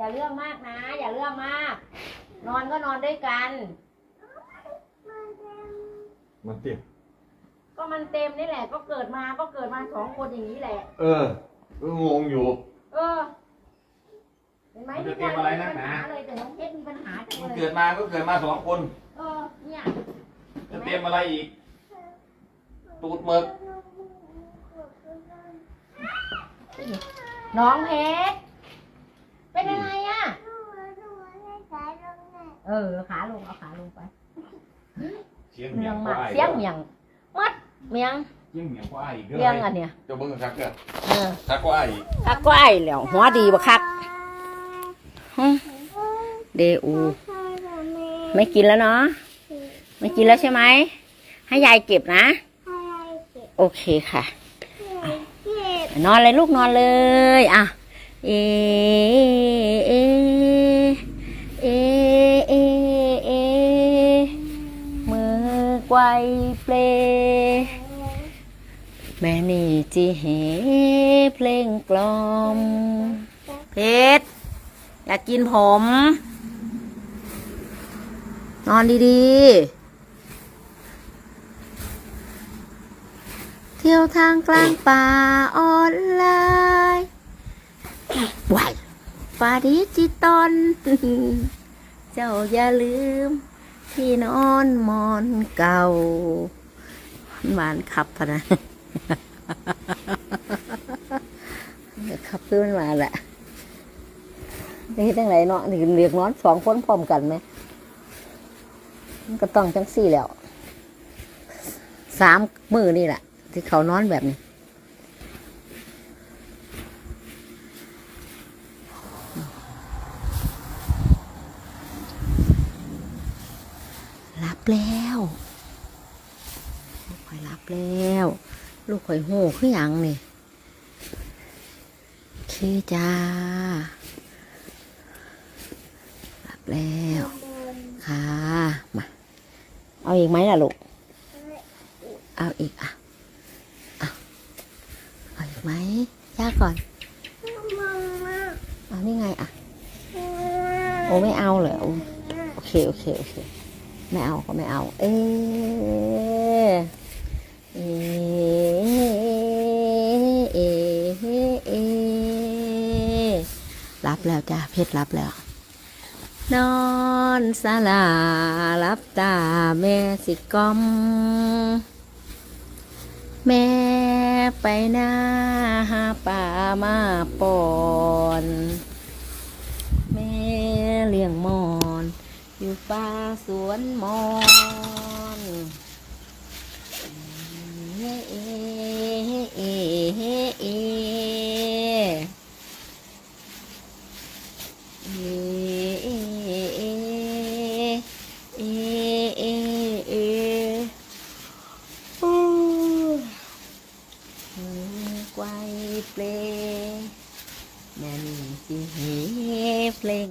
อย่าเรื่องมากนะ อย่าเรื่องมาก นอนก็นอนด้วยกัน มันเต็มก็มันเต็มนี่แหละ ก็เกิดมาก็เกิดมาสองคนอย่างนี้แหละ เออก็งงอยู่ เออเห็นไหมมันจะเตรียมอะไรนักหนา เลยแต่น้องเพชรมีปัญหาจังมันเลเกิยดมาก็เกิดมาสองคนเออเนี่ยจะเตรียมอะไรอีก ตูดหมึกน้องเพชรเป็นอะไรอะ เออขาลงเอาขาลงไปเสียงเมีเมียยงงมาควายเสียงเมียงมัดเมียงเสียงเมียงควายอีกเมียงอันเนี้ยจะเบิ่งซักเกิดเออซักควายอีกคักก็ไอ้แล้วหัวดีบ่คักหึเดอู ไม่กินแล้วเนาะไม่กินแล้วใช่ไหมให้ยายเก็บนะ โอเคค่ะ นอนเลยลูกนอนเลย อะ เอเอเอ ไกวเปล แม่นี่จีเหเพลงกล่อม เพชรอยากกินผม นอนดีๆ เที่ยวทางกลางป่าออนไลน์ไหวป่าดิจิตอลเจ้าอย่าลืม ที่นอนมอนเก่าหวานขับพนะขับขึ้นมาแหละนี่ตั้งไหนเนาะนี่เรียกนอนสองคนพร้อมกันไหมมันก็ต้องจังสี่แล้วสามมือนี่แหละที่เขานอนแบบนี้ รับแล้ว ลูกข่อยรับแล้ว ลูกข่อยโห่คือหยังนี่โอจ้ารับแล้ว ค่ะ มา เอาอีกไหมล่ะลูก เอาอีกอะอะเอาอีกไหมย่าก่อนเอานี่ไงอะ โอ้ไม่เอาเหรอโอเค โอเค โอเค ไม่เอาก็ไม่เอา เอเอเอเอรับแล้วจ้าเพชรรับแล้ว นอนสลารับตาแม่สิกอม แม่ไปหน้าหาป่ามาปอน แม่เลี้ยงมอ อยู่ป่าสวนมอนเอเอเอเอเอไกวเพลงแม่นสิเฮเพลง